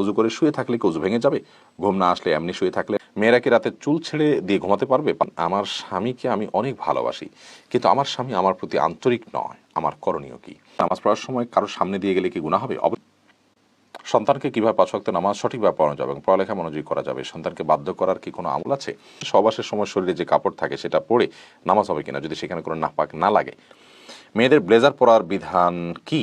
উজু করে শুয়ে থাকলে কি উজু ভেঙে যাবে? ঘুম না আসলে এমনি শুয়ে থাকলে মেয়েরা কি রাতে চুল ছেড়ে দিয়ে ঘুমাতে পারবে? আমার স্বামীকে আমি অনেক ভালোবাসি, কিন্তু আমার স্বামী আমার প্রতি আন্তরিক নয়। আমার করণীয় কি? নামাজ পড়ার সময় কারোর সামনে দিয়ে গেলে কি গুণা হবে? সন্তানকে কীভাবে পাঁচ নামাজ সঠিকভাবে পড়ানো যাবে এবং পড়ালেখা মনোযোগী করা যাবে? সন্তানকে বাধ্য করার কি কোনো আমল আছে? সবাসের সময় শরীরে যে কাপড় থাকে সেটা পরে নামাজ হবে কিনা যদি সেখানে কোনো নাপাক না লাগে? মেয়েদের ব্লেজার পরার বিধান কি?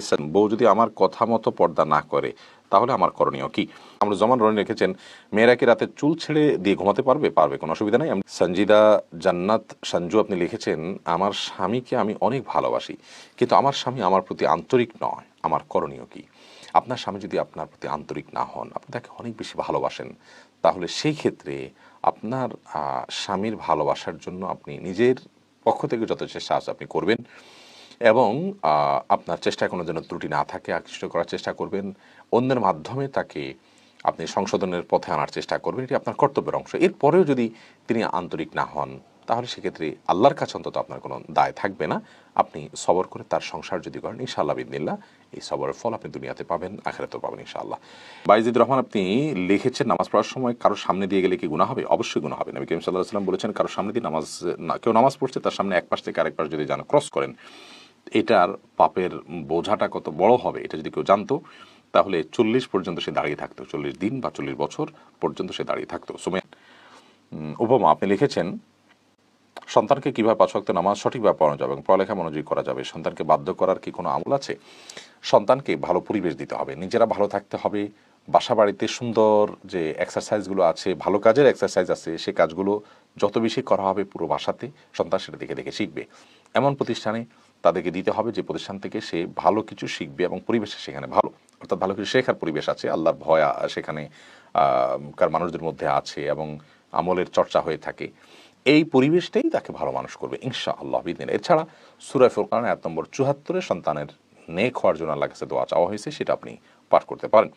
ইসলাম, বউ যদি আমার কথা মতো পর্দা না করে তাহলে আমার করণীয় কি? আমরা জমান রনি রেখেছেন মেয়েরা কি রাতে চুল ছেড়ে দিয়ে ঘুমাতে পারবে? পারবে, কোনো অসুবিধা নেই। সঞ্জিদা জান্নাত সঞ্জু আপনি লিখেছেন, আমার স্বামীকে আমি অনেক ভালোবাসি, কিন্তু আমার স্বামী আমার প্রতি আন্তরিক নয়, আমার করণীয় কি? আপনার স্বামী যদি আপনার প্রতি আন্তরিক না হন, আপনি তাকে অনেক বেশি ভালোবাসেন, তাহলে সেই ক্ষেত্রে আপনার স্বামীর ভালোবাসার জন্য আপনি নিজের পক্ষ থেকে যত চেষ্টা আপনি করবেন। এবং আপনার চেষ্টায় কোনো যেন ত্রুটি না থাকে, আকৃষ্ট করার চেষ্টা করবেন, অন্যের মাধ্যমে তাকে আপনি সংশোধনের পথে আনার চেষ্টা করবেন, এটি আপনার কর্তব্যের অংশ। এরপরেও যদি তিনি আন্তরিক না হন, তাহলে সেক্ষেত্রে আল্লাহর কাছে অন্তত আপনার কোনো দায় থাকবে না। আপনি সবর করে তার সংসার যদি করেন, ইনশাআল্লাহ বিদিনিল্লাহ এই সবরের ফল আপনি দুনিয়াতে পাবেন, আখেরাতেও পাবেন, ইনশাআল্লাহ। বাইজিদ রহমান, আপনি লিখেছেন নামাজ পড়ার সময় কারোর সামনে দিয়ে গেলে কি গুণা হবে? অবশ্যই গুণা হবে। নবী করিম সাল্লাহ সাল্লাম বলেছেন, কারোর সামনে দিয়ে নামাজ না কেউ নামাজ পড়ছে, তার সামনে এক পাশ থেকে আরেক পাশ যদি যান, ক্রস করেন। এটার পাপের বোঝাটা কত বড় হবে এটা যদি কেউ জানতো, তাহলে চল্লিশ পর্যন্ত সে দাঁড়িয়ে থাকতো, চল্লিশ দিন বা চল্লিশ বছর পর্যন্ত সে দাঁড়িয়ে থাকতো। সুমে উপমা, আপনি লিখেছেন, সন্তানকে কীভাবে পাঁচ ওয়াক্ত নামাজ সঠিকভাবে পড়ানো যাবে এবং পড়ালেখা মনোযোগী করা যাবে, সন্তানকে বাধ্য করার কি কোনো আমল আছে? সন্তানকে ভালো পরিবেশ দিতে হবে, নিজেরা ভালো থাকতে হবে বাসা বাড়িতে সুন্দর যে এক্সারসাইজগুলো আছে, ভালো কাজের এক্সারসাইজ আছে, সে কাজগুলো যত বেশি করা হবে পুরো বাসাতে সন্তান সেটা দেখে দেখে শিখবে। এমন প্রতিষ্ঠানে তাদেরকে দিতে হবে যে প্রতিষ্ঠান থেকে সে ভালো কিছু শিখবে এবং পরিবেশে সেখানে ভালো। অর্থাৎ ভালো কিছু শেখার পরিবেশ আছে, আল্লাহর ভয় সেখানে কার মানুষদের মধ্যে আছে এবং আমলের চর্চা হয়ে থাকে। এই পরিবেশটাই তাকে ভালো মানুষ করবে ইনশা আল্লাহ বিদিন এছাড়া সুরায় ফুরকান এক নম্বর চুহাত্তরে সন্তানের নেক হওয়ার জন্য আল্লাহ কাছে দোয়া চাওয়া হয়েছে, সেটা আপনি পাঠ করতে পারেন।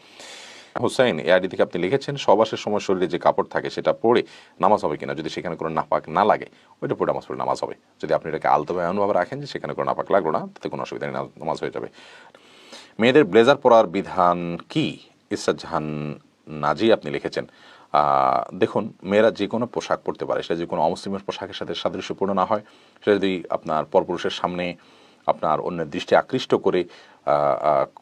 হোসেন এ আইডি থেকে আপনি লিখেছেন সবাসের সময় শরীরে যে কাপড় থাকে সেটা পরে নামাজ হবে কিনা, যদি সেখানে কোনো নাপাক না লাগে, ওইটা পরে নামাজ পড়ে নামাজ হবে। যদি আপনি এটাকে আলতোভাবে এমনভাবে রাখেন যে সেখানে কোনো নাপাক লাগল না, তাতে কোনো অসুবিধা নেই নামাজ হয়ে যাবে। মেয়েদের ব্লেজার পরার বিধান কি? ইসরাত জাহান নাজি আপনি লিখেছেন। দেখুন, মেয়েরা যে কোনো পোশাক পরতে পারে, সেটা যে কোনো অমুসলিমের পোশাকের সাথে সাদৃশ্যপূর্ণ না হয়, সেটা যদি আপনার পরপুরুষের সামনে আপনার অন্যের দৃষ্টি আকৃষ্ট করে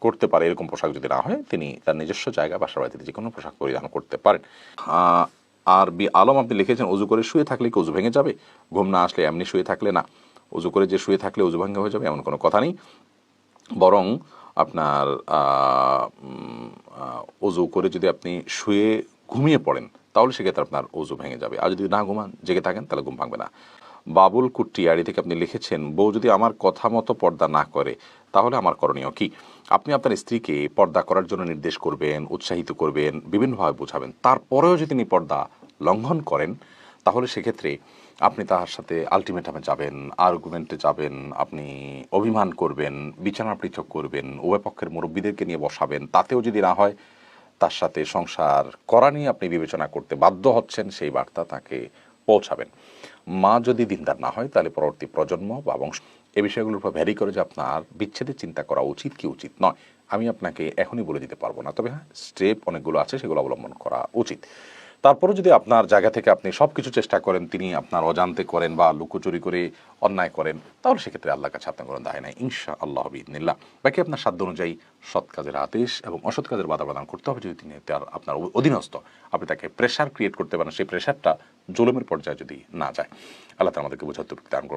করতে পারে এরকম পোশাক যদি না হয়, তিনি তার নিজস্ব জায়গা বাসা বাড়িতে যে কোনো পোশাক পরিধান করতে পারেন। আর বি আলম আপনি লিখেছেন, উজু করে শুয়ে থাকলে কি উজু ভেঙে যাবে? ঘুম না আসলে এমনি শুয়ে থাকলে না। উজু করে যে শুয়ে থাকলে উজু ভেঙে হয়ে যাবে, এমন কোনো কথা নেই। বরং আপনার অজু করে যদি আপনি শুয়ে ঘুমিয়ে পড়েন, তাহলে সেক্ষেত্রে আপনার অজু ভেঙে যাবে। আর যদি না ঘুমান, জেগে থাকেন, তাহলে ঘুম ভাঙবে না। বাবুল কুট্টিয়ারি থেকে আপনি লিখেছেন, বউ যদি আমার কথা মতো পর্দা না করে, তাহলে আমার করণীয় কি? আপনি আপনার স্ত্রীকে পর্দা করার জন্য নির্দেশ করবেন, উৎসাহিত করবেন, বিভিন্নভাবে বোঝাবেন। তারপরেও যদি তিনি পর্দা লঙ্ঘন করেন, তাহলে সেক্ষেত্রে আপনি তার সাথে আলটিমেটামে যাবেন আর্গুমেন্টে যাবেন, আপনি অভিমান করবেন, বিছানা পৃথক করবেন, উভয় পক্ষের মুরব্বীদেরকে নিয়ে বসাবেন। তাতেও যদি না হয়, তার সাথে সংসার করা নিয়ে আপনি বিবেচনা করতে বাধ্য হচ্ছেন, সেই বার্তা তাকে পৌঁছাবেন। মা যদি দিনদার না হয়, তাহলে পরবর্তী প্রজন্ম বা বংশ, এ বিষয়গুলোর উপর ভ্যারি করে যে আপনার বিচ্ছেদের চিন্তা করা উচিত কি উচিত নয়। আমি আপনাকে এখনই বলে দিতে পারব না। তবে হ্যাঁ স্টেপ অনেকগুলো আছে, সেগুলো অবলম্বন করা উচিত। তারপরে যদি আপনার জায়গা থেকে আপনি সব কিছু চেষ্টা করেন, তিনি আপনার অজান্তে করেন বা লুকোচুরি করে অন্যায় করেন, তাহলে সেক্ষেত্রে আল্লাহ কাছে আপনার কোনো দায় নাই। ইনশা আল্লাহ বিদিনিল্লাহ বাকি আপনার সাধ্য অনুযায়ী সৎ কাজের আদেশ এবং অসৎ কাজের বাধা প্রদান করতে হবে যদি তিনি তার, আপনার অধীনস্থ। আপনি তাকে প্রেশার ক্রিয়েট করতে পারেন, সেই প্রেশারটা জুলুমের পর্যায়ে যদি না যায়। আল্লাহ আমাদেরকে বোঝাতে দান করুন।